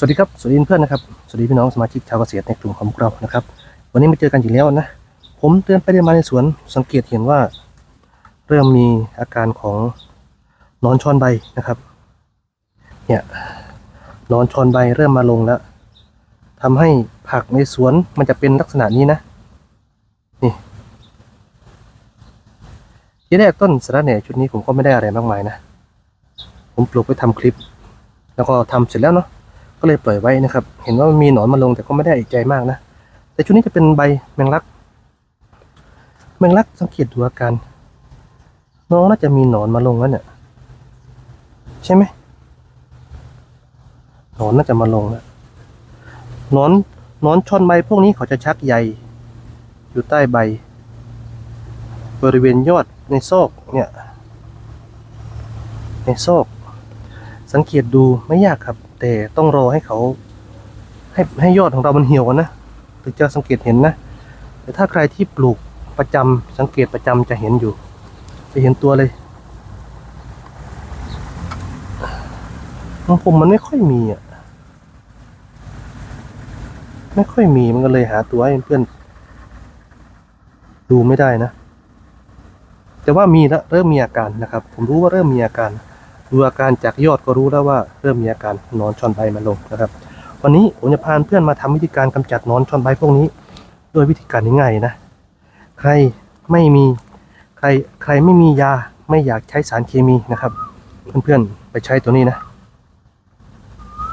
สวัสดีครับสวัสดีเพื่อนนะครับสวัสดีพี่น้องสมาชิกชาวเกษตรในกลุ่มของเรานะครับ วันนี้มาเจอกันอีกแล้วนะ ผมเดินไปเดินมาในสวนสังเกตเห็นว่า เริ่มมีอาการของนอนชอนใบนะครับ เนี่ยนอนชอนใบเริ่มมาลงแล้วทำให้ผักในสวนมันจะเป็นลักษณะนี้นะนี่ที่แรกต้นสระแหน่ชุดนี้ผมก็ไม่ได้อะไรมากมายนะ ผมปลูกไปทำคลิป แล้วก็ทำเสร็จแล้วเนาะ ก็เลยปล่อยไว้นะครับ เห็นว่ามันมีหนอนมาลงแต่ก็ไม่ได้เอกใจมากนะ แต่ชุดนี้จะเป็นใบแมงลัก แมงลักสังเกตดูอาการ น้องน่าจะมีหนอนมาลงแล้วเนี่ย ใช่ไหมหนอนน่าจะมาลงแล้วหนอนหนอนชอนใบพวกนี้เขาจะชักใยอยู่ใต้ใบ บริเวณยอดในซอกเนี่ย ในซอก สังเกตดูไม่ยากครับ แต่ต้องรอให้เขาให้ให้ยอดของเรามันเหี่ยวนะถึงจะสังเกตเห็นนะ แต่ถ้าใครที่ปลูกประจำสังเกตประจำจะเห็นอยู่ จะเห็นตัวเลยของผมมันไม่ค่อยมีอะ ไม่ค่อยมีมันก็เลยหาตัวให้เพื่อน ดูไม่ได้นะ แต่ว่ามีแล้วเริ่มมีอาการนะครับ ผมรู้ว่าเริ่มมีอาการ ดูอาการจากยอดก็รู้แล้วว่าเริ่มมีอาการนอนชอนใบมาลงนะครับ วันนี้ผมจะพาเพื่อนมาทำวิธีการกำจัดนอนชอนใบพวกนี้ โดยวิธีการง่ายๆนะ ใครไม่มีใครใครไม่มียาไม่อยากใช้สารเคมีนะครับ เพื่อนๆไปใช้ตัวนี้นะ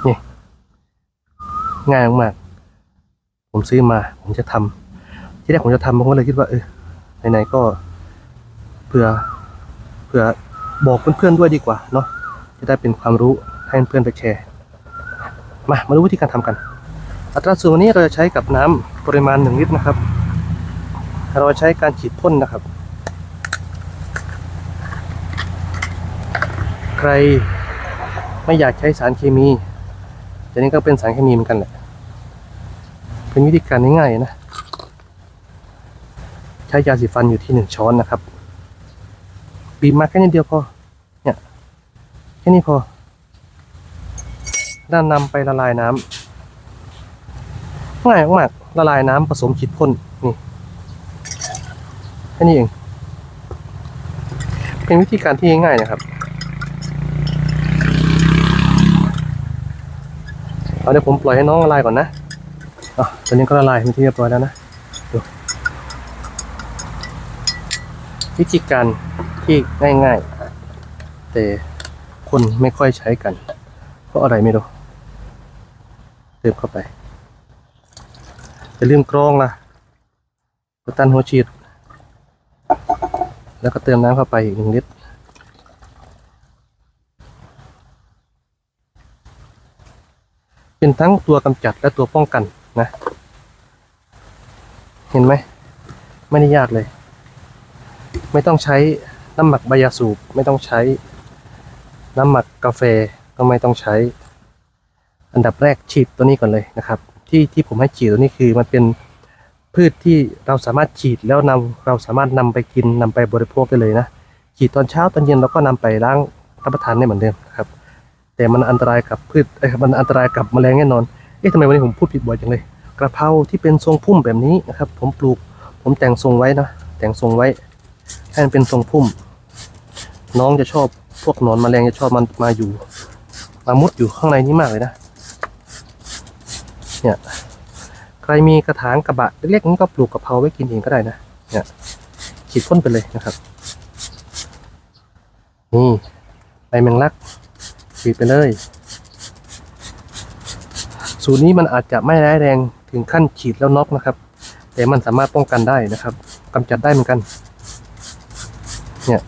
นี่ง่ายมากๆผมซื้อมาผมจะทำที่แรกผมจะทำผมก็เลยคิดว่าเออไหนๆก็เผื่อเผื่อ บอกเพื่อนๆด้วยดีกว่าเนาะจะได้เป็นความรู้ให้เพื่อนๆไปแชร์ มามาดูวิธีการทำกัน อัตราส่วนวันนี้เราจะใช้กับน้ำปริมาณ1ลิตรนะครับ เราใช้การฉีดพ่นนะครับ ใครไม่อยากใช้สารเคมีแต่นี้ก็เป็นสารเคมีเหมือนกันแหละเป็นวิธีการง่ายๆนะ ใช้ยาสีฟันอยู่ที่หนึ่งช้อนนะครับ บีบมาแค่นี้เดียวพอ เนี่ย แค่นี้พอ ด้านนำไปละลายน้ำง่ายมากละลายน้ำผสมฉีดพ่นนี่แค่นี้เอง เป็นวิธีการที่ง่ายนะครับเอาเดี๋ยวผมปล่อยให้น้องละลายก่อนนะอะตอนนี้ก็ละลายเป็นที่เรียบร้อยแล้วนะดูวิธีการ ที่ง่ายๆ แต่คนไม่ค่อยใช้กัน เพราะอะไรไม่รู้เติมเข้าไปจะลืมกรองล่ะกระตันหัวฉีด แล้วก็เติมน้ำเข้าไปอีกหนึ่งลิตรเป็นทั้งตัวกำจัดและตัวป้องกันนะ เห็นไหม ไม่ได้ยากเลย ไม่ต้องใช้ น้ำหมักใบยาสูบไม่ต้องใช้ น้ำหมักกาแฟก็ไม่ต้องใช้ อันดับแรกฉีดตัวนี้ก่อนเลยนะครับ ที่ที่ผมให้ฉีดตัวนี้คือมันเป็นพืชที่เราสามารถฉีดแล้วนำเราสามารถนำไปกินนำไปบริโภคได้เลยนะฉีดตอนเช้าตอนเย็นเราก็นำไปล้างรับประทานได้เหมือนเดิมครับ แต่มันอันตรายกับพืชเอ้มันอันตรายกับแมลงแน่นอนเอ๊ะทำไมวันนี้ผมพูดผิดบ่อยจังเลย กระเพราที่เป็นทรงพุ่มแบบนี้นะครับ ผมปลูกผมแต่งทรงไว้นะแต่งทรงไว้ให้มันเป็นทรงพุ่ม น้องจะชอบพวกหนอนแมลงจะชอบมันมาอยู่ มามุดอยู่ข้างในนี้มากเลยนะ เนี่ย ใครมีกระถางกระบะเล็กๆนี้ก็ปลูกกะเพราไว้กินเองก็ได้นะ เนี่ยฉีดพ่นไปเลยนะครับ นี่ใบแมงลักฉีดไปเลย สูตรนี้มันอาจจะไม่ร้ายแรงถึงขั้นฉีดแล้วน็อกนะครับ แต่มันสามารถป้องกันได้นะครับกำจัดได้เหมือนกัน เนี่ย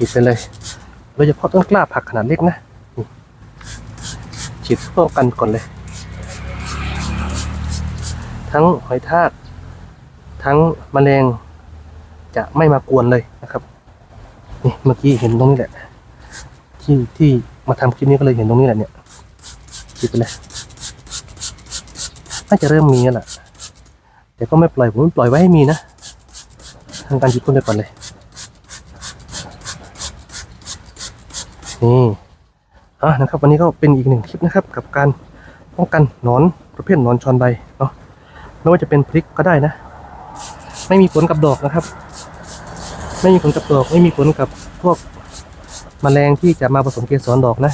ฉีดไปเลยโดยเฉพาะต้นกล้าผักขนาดเล็กนะนี่ฉีดป้องกันก่อนเลย ทั้งหอยทาก ทั้งแมลงจะไม่มากวนเลยนะครับนี่เมื่อกี้เห็นตรงนี้แหละ ที่ที่มาทำคลิปนี้ก็เลยเห็นตรงนี้แหละเนี่ยฉีดไปเลยน่าจะเริ่มมีแล้วล่ะแต่ก็ไม่ปล่อยผมปล่อยไว้ให้มีนะทำการฉีดพ่นไปก่อนเลย นี่อะนะครับวันนี้ก็เป็นอีกหนึ่งคลิปนะครับ กับการป้องกันหนอนประเภทหนอนชอนใบเนาะไม่ว่าจะเป็นพริกก็ได้นะ ไม่มีผลกับดอกนะครับ ไม่มีผลกับดอก ไม่มีผลกับพวกแมลงที่จะมาผสมเกสรดอกนะ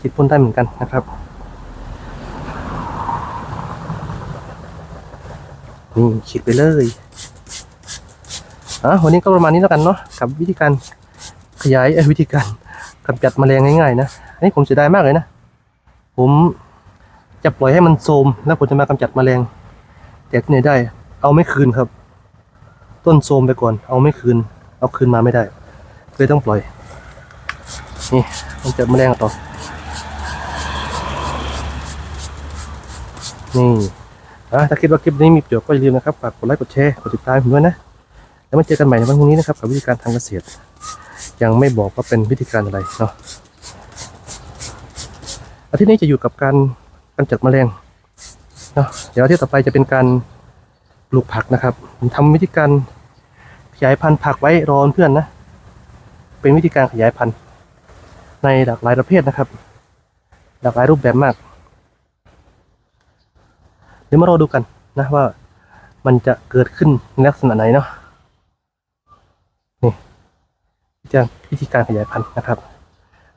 ฉีดพ่นได้เหมือนกันนะครับนี่ฉีดไปเลยอะวันนี้ก็ประมาณนี้แล้วกันเนาะกับวิธีการขยายวิธีการ กำจัดแมลงง่ายๆนะอันนี้ผมเสียดายมากเลยนะผมจะปล่อยให้มันโทมแล้วผมจะมากำจัดแมลงแต่ที่ไหนได้ เอาไม่คืนครับ ต้นโทมไปก่อน เอาไม่คืน เอาคืนมาไม่ได้เลยต้องปล่อยนี่มันจะแมลงต่อนี่อะถ้าคิดว่าคลิปนี้มีประโยชน์ก็อย่าลืมนะครับฝากกดไลค์กดแชร์กดติดตามผมด้วยนะ แล้วมาเจอกันใหม่ในวันพรุ่งนี้นะครับกับวิธีการทางเกษตร ยังไม่บอกว่าเป็นวิธีการอะไรเนาะอาทิตย์นี้จะอยู่กับการกำจัดแมลงเนาะเดี๋ยวอาทิตย์ต่อไปจะเป็นการปลูกผักนะครับผมทำวิธีการขยายพันธุ์ผักไว้รอเพื่อนนะ เป็นวิธีการขยายพันธุ์ ในหลากหลายประเภทนะครับ หลากหลายรูปแบบมากเดี๋ยวมารอดูกันนะว่ามันจะเกิดขึ้นในลักษณะไหนเนาะ นี่ จะวิธีการขยายพันธุ์นะครับ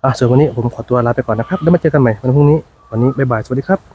อะส่วนวันนี้ผมขอตัวลาไปก่อนนะครับ แล้วมาเจอกันใหม่วันพรุ่งนี้ วันนี้บ๊ายบาย สวัสดีครับ